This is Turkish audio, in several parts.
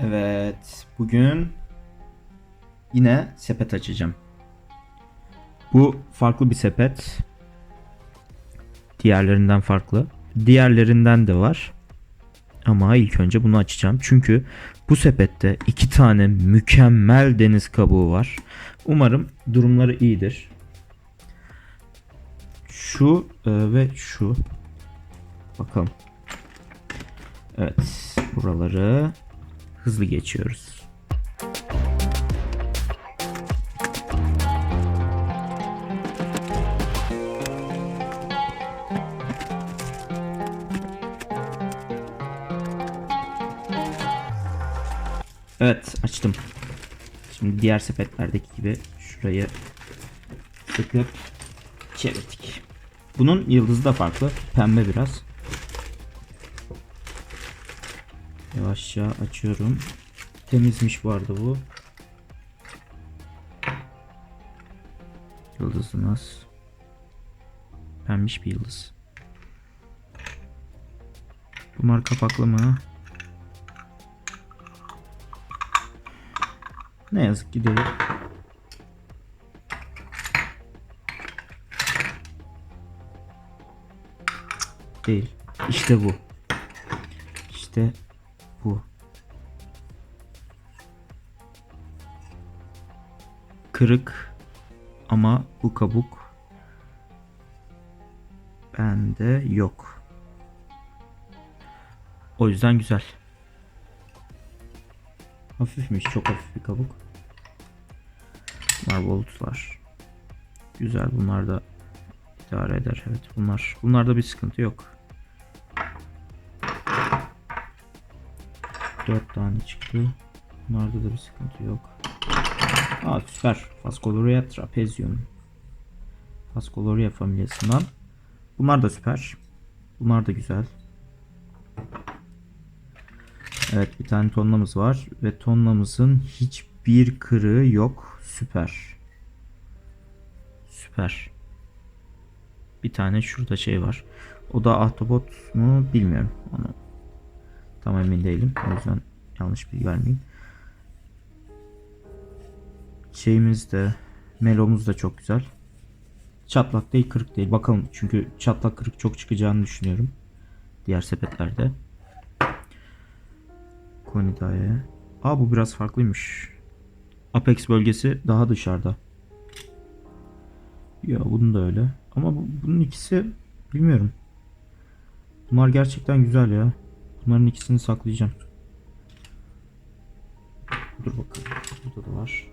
Evet, bugün yine sepet açacağım. Bu farklı bir sepet. Diğerlerinden farklı. Diğerlerinden de var. Ama ilk önce bunu açacağım. Çünkü bu sepette iki tane mükemmel deniz kabuğu var. Umarım durumları iyidir. Şu e, ve şu. Bakalım. Evet, buraları hızlı geçiyoruz. Evet açtım. Şimdi diğer sepetlerdeki gibi şurayı sıkıp çevirdik. Bunun yıldızı da farklı. Pembe biraz. Yavaşça açıyorum. Temizmiş arada bu. Yıldızı nasıl? Pembiş bir yıldız. Bunlar kapaklı mı? Ne yazık ki değil. Değil. İşte bu. İşte Kırık ama bu kabuk bende yok. O yüzden güzel. Hafifmiş, çok hafif bir kabuk. Bunlar boltlar. Güzel, bunlar da idare eder. Evet, bunlar. Bunlarda bir sıkıntı yok. 4 tane çıktı. Bunlarda da bir sıkıntı yok. Aa süper. Phascoloria trapezium. Phascoloria familyasından. Bunlar da süper. Bunlar da güzel. Evet bir tane tonlamız var ve tonlamızın hiçbir kırığı yok. Süper. Süper. Bir tane şurada şey var. O da ahtapot mu bilmiyorum. Onu tam emin değilim. O yüzden yanlış bilgi vermeyeyim. Şeyimiz de melomuz da çok güzel. Çatlak değil kırık değil. Bakalım çünkü çatlak kırık çok çıkacağını düşünüyorum. Diğer sepetlerde. Konidae. Aa bu biraz farklıymış. Apex bölgesi daha dışarıda. Ya bunun da öyle. Ama bu, bunun ikisi bilmiyorum. Bunlar gerçekten güzel ya. Bunların ikisini saklayacağım. Dur bakalım. Burada da var.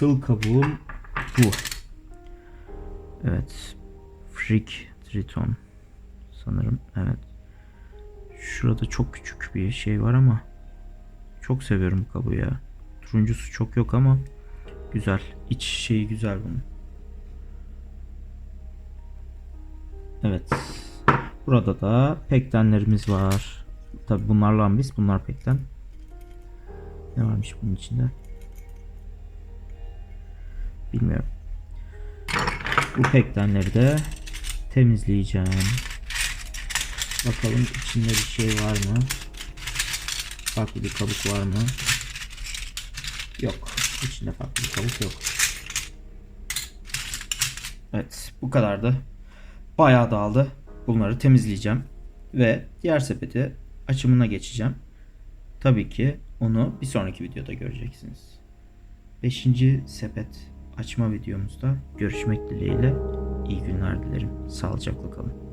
Asıl kabuğum bu. Evet. Freak Triton. Sanırım. Evet. Şurada çok küçük bir şey var ama çok seviyorum bu kabuğu ya. Turuncusu çok yok ama güzel. İç şeyi güzel bunun. Evet. Burada da pektenlerimiz var. Tabi bunlar lambis, bunlar pekten. Ne varmış bunun içinde? Bilmiyorum. Bu pektenleri de temizleyeceğim. Bakalım içinde bir şey var mı? Farklı bir kabuk var mı? Yok. İçinde farklı bir kabuk yok. Evet. Bu kadardı. Bayağı dağıldı. Bunları temizleyeceğim. Ve diğer sepeti açımına geçeceğim. Tabii ki onu bir sonraki videoda göreceksiniz. 5. sepet açma videomuzda görüşmek dileğiyle. İyi günler dilerim. Sağlıcakla kalın.